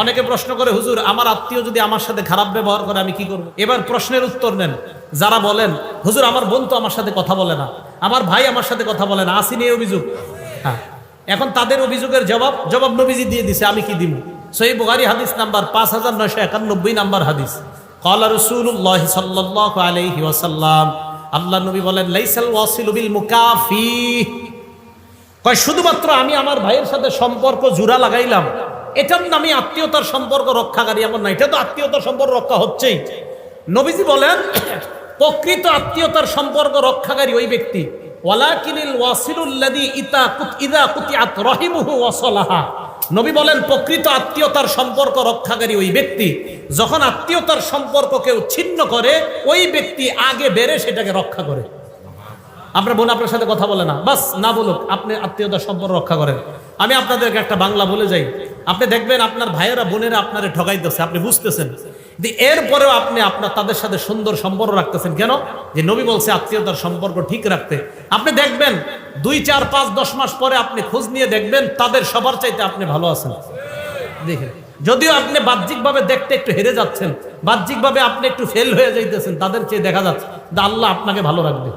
অনেকে প্রশ্ন করে, হুজুর, আমার আত্মীয় যদি আমার সাথে খারাপ ব্যবহার করে, আমি কি করব? এবার প্রশ্নের উত্তর নেন। যারা বলেন, হুজুর, আমার বোন তো আমার সাথে কথা বলে না, আমার ভাই আমার সাথে কথা বলে না, আসিনি অভিযোগ। হ্যাঁ। এখন তাদের অভিযোগের জবাব জবাব নবীজি দিয়ে দিছে, আমি কি দিব সই বুগারি হাদিস নাম্বার পাঁচ হাজার নয়শো একানব্বই নাম্বার হাদিস। কলা রসুল্লাহ সাল্লাহ আলাইহি ওয়াসাল্লাম। আল্লাহ নবী বলেন, লাইসাল ওয়াসিলু বিল মুকাফি কয়, শুধুমাত্র আমি আমার ভাইয়ের সাথে সম্পর্ক জোড়া লাগাইলাম এটার নামে আত্মীয়তার সম্পর্ক রক্ষাকারী এমন না। এটা তো আত্মীয়তার সম্পর্ক রক্ষা হচ্ছেই। নবীজি বলেন, প্রকৃত আত্মীয়তার সম্পর্ক রক্ষাকারী ওই ব্যক্তি। ওয়ালাকিনিল ওয়াসিলুল্লাদি ইতা ইদা কুতিয়াত রহিমুহু ওয়াসলাহা নবী বলেন, প্রকৃত আত্মীয়তার সম্পর্ক রক্ষাকারী ওই ব্যক্তি। যখন আত্মীয়তার সম্পর্ক কেউ ছিন্ন করে, ওই ব্যক্তি আগে বেড়ে সেটাকে রক্ষা করে। আপনার বোন আপনার সাথে কথা বলে না। বাস, না বলুক, আপনি আত্মীয়তার সম্পর্ক রক্ষা করেন। আমি আপনাদেরকে একটা বাংলা বলে যাই। আপনি দেখবেন আপনার ভাইয়েরা, বোনেরা আপনারে ঠকাইতেছে আপনি বুঝতেছেন। যে এরপরেও আপনি আপনার তাদের সাথে সুন্দর সম্পর্ক রাখতেছেন। কেন? যে নবী বলছে আত্মীয়তার সম্পর্ক ঠিক রাখতে। আপনি দেখবেন দুই, চার, পাঁচ, দশ মাস পরে আপনি খোঁজ নিয়ে দেখবেন তাদের সবার চাইতে আপনি ভালো আছেন। দেখেন, যদিও আপনি বাহ্যিকভাবে দেখতে একটু হেরে যাচ্ছেন, বাহ্যিকভাবে আপনি একটু ফেল হয়ে যাইতেছেন, তাদের চেয়ে দেখা যাচ্ছে আল্লাহ আপনাকে ভালো রাখবে।